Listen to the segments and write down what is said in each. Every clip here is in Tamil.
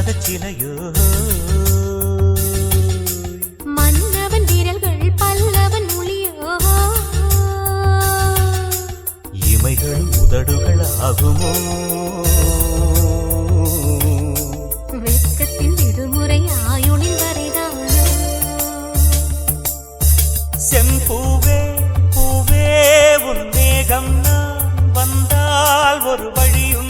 பாதச்சிலையோ மன்னவன் விரல்கள் பல்லவன் மொழியோ இமைகள் உதடுகள் ஆகுமோ. வெட்கத்தின் விடுமுறை ஆயுளில் வரைதான். செம்பூவே பூவே உன் மேகம் நான் ஒரு வழியும்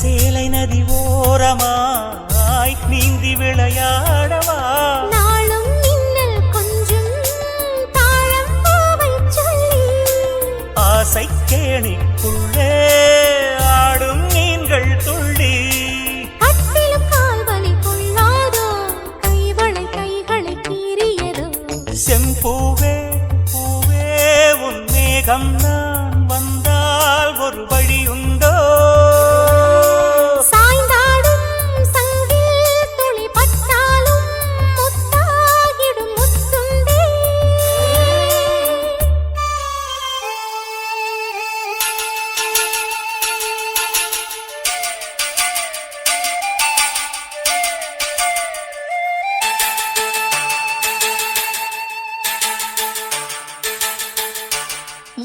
சேலை நதி ஓரமாய் நீந்தி விளையாடவா? நாளும் மின்னல் கொஞ்சும் தாழம் பூவைச் சொல்லி. ஆசை கேணிக்குள்ளே ஆடும் மீன்கள் துள்ளி. செம்பூவே பூவே உன் மேகம் நான்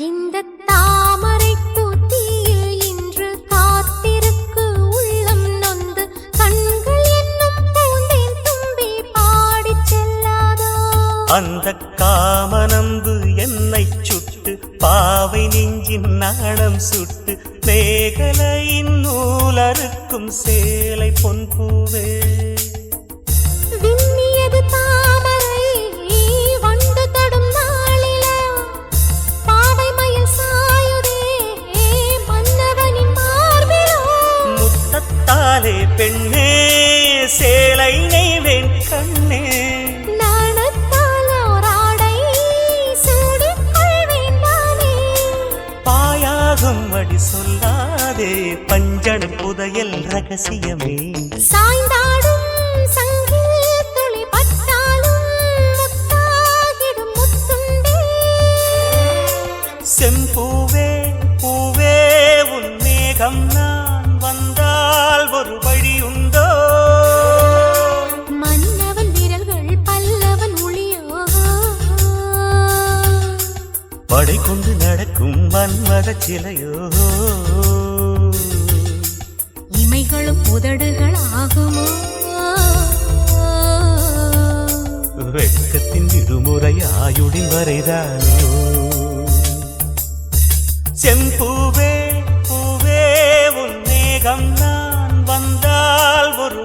இந்த தாமரை பூத்தியில் இன்று காத்திருக்கு உள்ளம் நொந்து கண்கள் என்னும் பூந்தேன் தும்பி பாடி செல்லாதோ? அந்த காமனம்பு என்னை சுட்டு பாவை நெஞ்சின் நாணம் சுட்டு மேகலையின் நூலறுக்கும் சேலை பொன் பூவே. பெண்ணே சேலை நெய்வேன் கண்ணே. அடி சொல்லாதே பஞ்சணம் புதையல் ரகசியமே. சாய்ந்தாடும் சங்கில் துளி பட்டாலும் முத்தாகிடும் முத்துண்டே. செம்பூவே பூவே உன் மேகம் நான் வந்தால் ஒரு வழியுண்டோ மன்னவன் விரல்கள் பல்லவன் ஒளியோ? படை கொண்டு நடக்கும் மன்மத சிலையோ? இமைகளும் உதடுகள் ஆகுமோ வெட்கத்தின் விடுமுறை வரைதானோ? செம்பூவே பூவே மேகம் நான் வந்தால் ஒரு